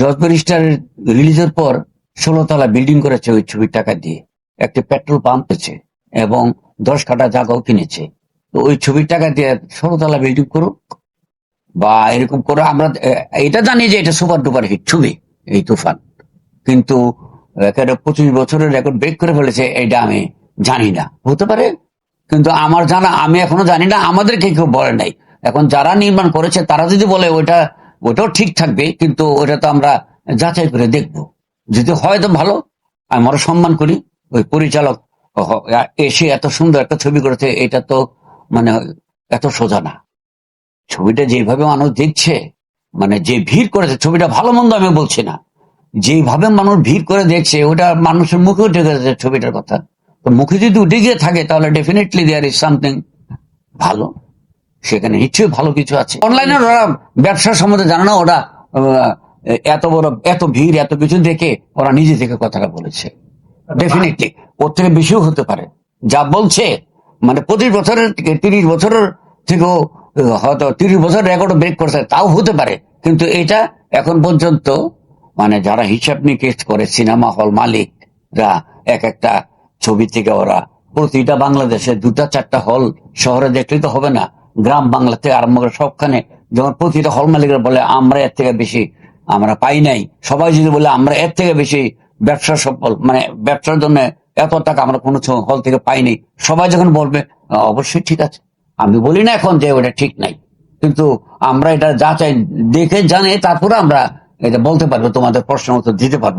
জজ ব্যারিস্টার রিলিজের পর ষোলো তলা বিল্ডিং করেছে ওই ছবির টাকা দিয়ে। একটি পেট্রোল পাম্প আছে এবং দশ কাটা জায়গাও কিনেছে। তো ওই ছবির টাকা দিয়ে ষোলো তলা বিল্ডিং করুক বা এরকম করে আমরা এটা জানি যে এটা সুপার ডুপার হিট ছবি, এই তুফান। কিন্তু একেবারে পঁচিশ বছরের রেকর্ড ব্রেক করে ফেলেছে, এটা আমি জানি না। হতে পারে, কিন্তু আমার জানা, আমি এখনও জানি না, আমাদেরকে কেউ বলে নাই। এখন যারা নির্মাণ করেছে, তারা যদি বলে ওইটা ওটাও ঠিক থাকবে, কিন্তু ওটা তো আমরা যাচাই করে দেখব। যদি হয় তো ভালো, আমি আরও সম্মান করি। ওই পরিচালক এসে এত সুন্দর একটা ছবি করেছে, এটা তো মানে এত সোজা না। ছবিটা যেভাবে মানুষ দেখছে মানে যে ভিড় করেছে, ছবিটা ভালো মন্দ আমি বলছি না। যেভাবে মানুষ ভিড় করে দেখছে, ওটা মানুষের মুখে উঠে গেছে ছবিটার কথা। তো মুখে যদি উঠে গিয়ে থাকে, তাহলে ডেফিনেটলি দেয়ার ইজ সামথিং ভালো। সেখানে নিশ্চয়ই ভালো কিছু আছে। অনলাইনে ওরা ব্যবসার সম্বন্ধে জানে না, ওরা এত বড়, এত ভিড়, এত কিছু দেখে ওরা নিজে থেকে কথাটা বলেছে। ডেফিনেটলি ওর থেকে বেশিও হতে পারে। যা বলছে মানে পঁচিশ বছরের তিরিশ বছরের থেকেও হয়তো তিরিশ বছর রেকর্ড ব্রেক করছে, তাও হতে পারে। কিন্তু এটা এখন পর্যন্ত মানে যারা হিসাব নিকেশ করে, সিনেমা হল মালিকরা, এক একটা ছবি থেকে ওরা, প্রতিটা বাংলাদেশে দুটা, চারটা হল শহরে দেখলে তো হবে না। গ্রাম বাংলা থেকে আরম্ভ করে সবখানে যেমন প্রতিটা হল মালিকরা বলে, আমরা এর থেকে বেশি আমরা পাই নাই। সবাই যদি বলে, আমরা এর থেকে বেশি ব্যবসা সফল মানে ব্যবসার জন্য এত টাকা আমরা কোনো হল থেকে পাইনি। সবাই যখন বলবে, অবশ্যই ঠিক আছে। আমি বলি না এখন যে ওটা ঠিক নাই। কিন্তু আমরা এটা যাচাই দেখে জানে তারপরে আমরা এটা বলতে পারব, তোমাদের প্রশ্ন উত্তর দিতে পারব।